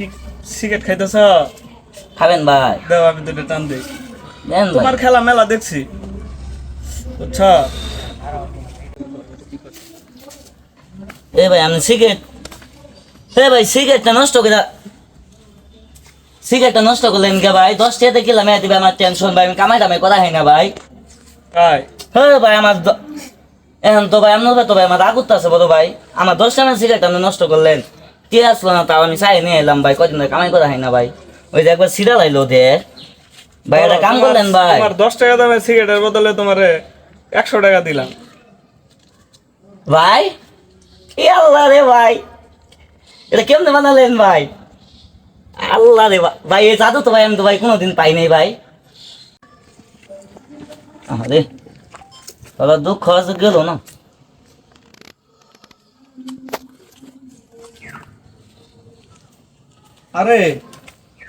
কি সিগারেট খাইতেছ? খাবেন ভাই। দাও আমি দুটো টান দিই। তোমার খেলা মেলা দেখছি। বুঝছ? এ ভাই আমি সিগারেট এ ভাই সিগারেটটা নষ্ট করে সিগারেটটা নষ্ট করলেন কে ভাই? দশ টাকাতে কিলাম এ দিবে আমার টেনশন ভাই আমি কামাই টামাই করা হয় না ভাই। হ্যাঁ ভাই আমার এখন তো ভাই আপনার তো ভাই আমার আগুত আছে বলো ভাই। আমার দশ টাকা সিগারেট আপনি নষ্ট করলেন। কে আসলো না তাও আমি চাই নিয়ে এলাম ভাই কদিন ধরে কামাই করা হয় না ভাই। ওই যে একবার সিরা লাইলো দে। ভাই এটা কাম করলেন ভাই। তোমার দশ টাকা দামের সিগারেটের বদলে তোমারে একশো টাকা দিলাম। ভাই এ আল্লাহ রে ভাই। এটা কেমনে বানালেন ভাই? আল্লাহ রে ভাই ভাই এই জাদু তো ভাই আমি তো ভাই কোনোদিন পাই নাই ভাই। আরে দুঃখ আছে গেল না। আরে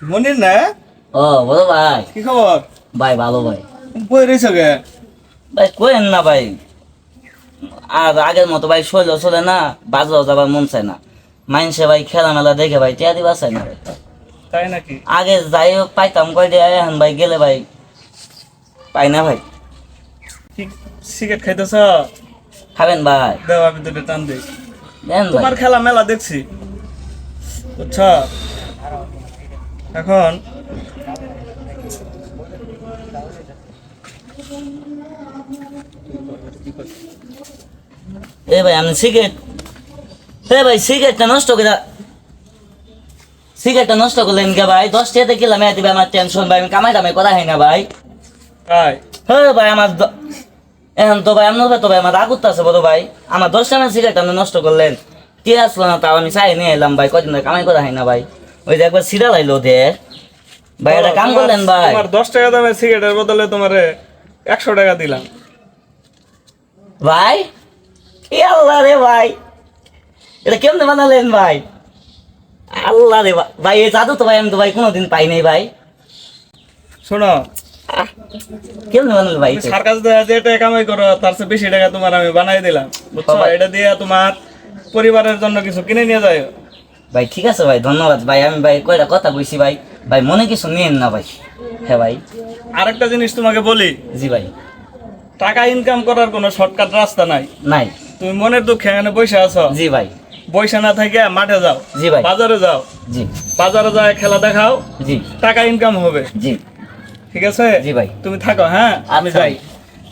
মনির না? ও বলো ভাই। কি খবর? ভাই ভালো ভাই। কই রয়েছ গে? ভাই কোয়েন না ভাই। আর আগের মতো ভাই শৈল চলে না বাজাও যাবার মন চায় না। মাইনসে ভাই খেলা মেলা দেখে ভাই টিয়া দিবা চায় না ভাই। তাই নাকি? আগে যাই হোক পাইতাম কয় দিয়ে এখন ভাই গেলে ভাই পাই না ভাই। কি সিগারেট খাইতেছ? খাবেন ভাই। দাও আমি দুটো টান দিই। তোমার খেলা মেলা দেখছি। বুঝছ? এখন এ ভাই আমি সিগারেট। এ ভাই সিগারেটটা নষ্ট করে সিগারেটটা নষ্ট করলেন কে ভাই? দশ টাকাতে কিলাম এ দিবে আমার টেনশন ভাই আমি কামাই টামাই করা হয় না ভাই। হ্যাঁ ভাই আমার এখন তো ভাই আপনার তো ভাই আমার আগুত আছে বলো ভাই। আমার দশ টাকা সিগারেট আপনি নষ্ট করলেন। কে আসলো না তাও আমি চাই নিয়ে এলাম ভাই কদিন কামাই করা হয় না ভাই। ওই যে একবার সিরা লাইলো দে। ভাই এটা কাম করলেন ভাই। তোমার দশ টাকা দামের সিগারেটের বদলে তোমার একশো টাকা দিলাম। ভাই এ আল্লাহ রে ভাই। এটা কেমনে বানালেন ভাই? আল্লাহ রে ভাই এই জাদু তো ভাই আমি তো ভাই কোনোদিন পাই নাই ভাই। শোনো কেমনে বানালে ভাই? সার্কাস দেওয়া যে টাকা কামাই করো তার চেয়ে বেশি টাকা তোমার আমি বানাই দিলাম। বুঝছ? এটা দিয়ে তোমার পরিবারের জন্য কিছু কিনে নিয়ে যায় ভাই ঠিক আছে ভাই ধন্যবাদ ভাই আমি ভাই কয়টা কথা কইছি ভাই। ভাই মনে কিছু নিয়েন না ভাই। হ্যাঁ ভাই। আরেকটা জিনিস তোমাকে বলি। জি ভাই। টাকা ইনকাম করার কোনো শর্টকাট রাস্তা নাই। নাই। তুমি মনের দুঃখে এখানে বসে আছো। জি ভাই। বসে না থেকে মাঠে যাও। জি ভাই। বাজারে যাও। জি। বাজারে যায় খেলা দেখাও। জি। টাকা ইনকাম হবে। জি। ঠিক আছে? জি ভাই। তুমি থাকো হ্যাঁ? আমি আচ্ছা যাই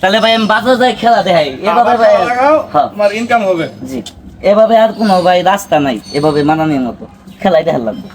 তাহলে ভাই আমি বাজারে যাই খেলা দেখাই। এভাবে ভাই। খেলা হ্যাঁ। তোমার ইনকাম হবে। জি। এভাবে আর কোনো ভাই রাস্তা নাই এভাবে মানানোর মতো। খেলাই দেখার লাগবে।